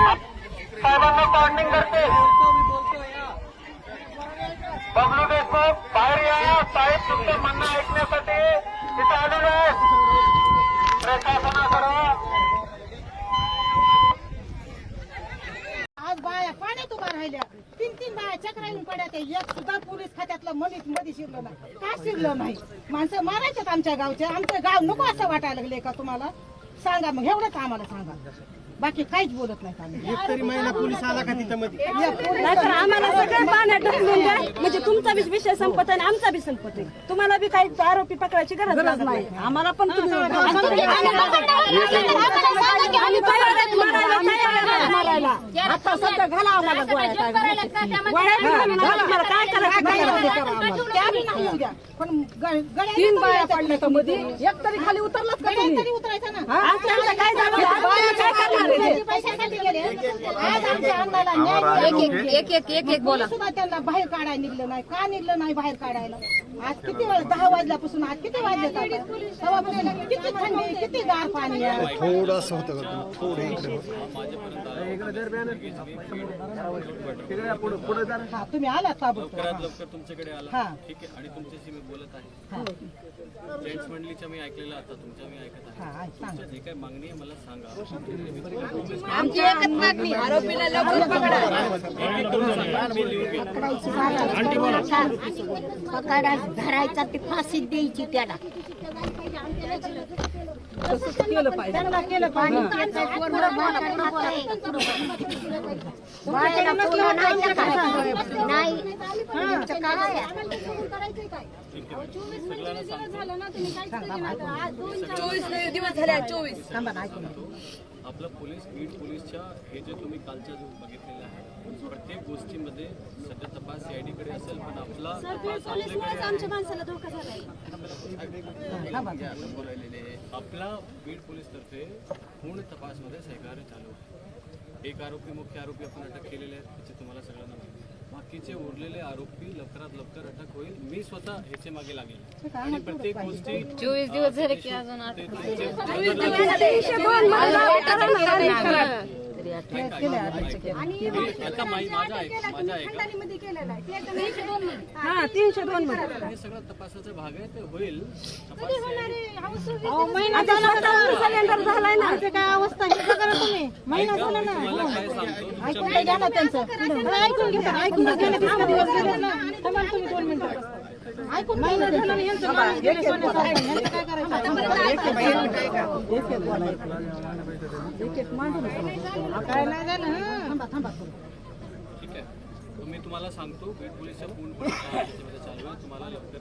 साहेबांना वॉर्निंग करते. बबलू देशमुख बाहेर या. साहेब तुमचं म्हणणं ऐकण्यासाठी तिथे आलेलो आहे. प्रशासनाकडं. आज बाया पाण्यात उभा राहिल्या. तीन तीन बाया चक्रावून पडत त्या. एक सुद्धा पोलीस खात्यातलं मनीत मध्ये शिरलं नाही. का शिरलं नाही? माणसं मारायच्यात आमच्या गावच्या आमचं गाव नको असं वाटायला लागले का तुम्हाला? सांगा मग एवढंच आम्हाला सांगा बाकी काहीच बोलत नाही आम्ही तरी महिला पोलीस आला का तिथं मध्ये या पोलीस- नाहीतर आम्हाला सगळं पाण्यात ढकलून द्या म्हणजे तुमचा बी विषय संपत आहे आणि आमचा बी संपत आहे तुम्हाला बी काही आरोपी पकडायची गरज नाही आम्हाला पण तुम्ही आम्ही मारायला. आता सध्या घाला आम्हाला गोळ्या काय घाला, आम्हाला काय करा आम्हाला. पण तीन बाया उतरायचं. पडल्या तर मध्ये एक तरी खाली उतरलाच का तुम्ही? उतरायचं ना. काय झालं? एक एक एक एक बोला. सुद्धा त्यांना बाहेर काढायला निघलं नाही. का निघलं नाही बाहेर काढायला? आज किती वेळ? दहा वाजल्यापासून आज किती वाजले तेव्हापासून किती थंडी किती गार पाणी आहे? थोडं असं होतं थोडं हा तुम्ही आलात ताबडतोब तुमच्याकडे आला. हा. ठीक आहे. आणि तुमच्याशी मी बोलत आहे. जेंट्स मंडळीच्या मी ऐकलेलं आता तुमच्या मी ऐकत आहे. हा जे काही मागणी आहे मला सांगा. आमची एकच मागणी आरोपीला पकडा धरायचा ती फाशी द्यायची त्याला चोवीस पाहिजे चांगला केलं आपलं पोलीस बीड पोलीसच्या हे जे तुम्ही कालच्या जो बघितलेलं आहे प्रत्येक गोष्टीमध्ये सध्या तपास सीआयडी कडे असेल पण आपला. आपला बीड पोलीस तर्फे पूर्ण तपासमध्ये सहकार्य चालू आहे एक आरोपी मुख्य आरोपी आपण अटक केलेले आहेत त्याचे तुम्हाला सगळ्यांना. बाकीचे उरलेले आरोपी लवकरात लवकर अटक होईल. मी स्वतः ह्याचे मागे लागेल. आणि प्रत्येक गोष्टी चोवीस दिवस झाले की अजून तीनशे दोन हा तीनशे दोन मध्ये हे सगळं तपासाचा भाग आहे ते होईल सिलेंडर झालाय ना काय अवस्था तुम्ही. महिना झाला ना ऐकून घ्या ना त्यांचं ऐकून घ्या ना, ऐकून घ्या ना काय नाही झालं ठीक आहे. मी तुम्हाला सांगतो बीड पोलीसच्या फोन त्याच्यामध्ये चालू आहे. तुम्हाला लवकर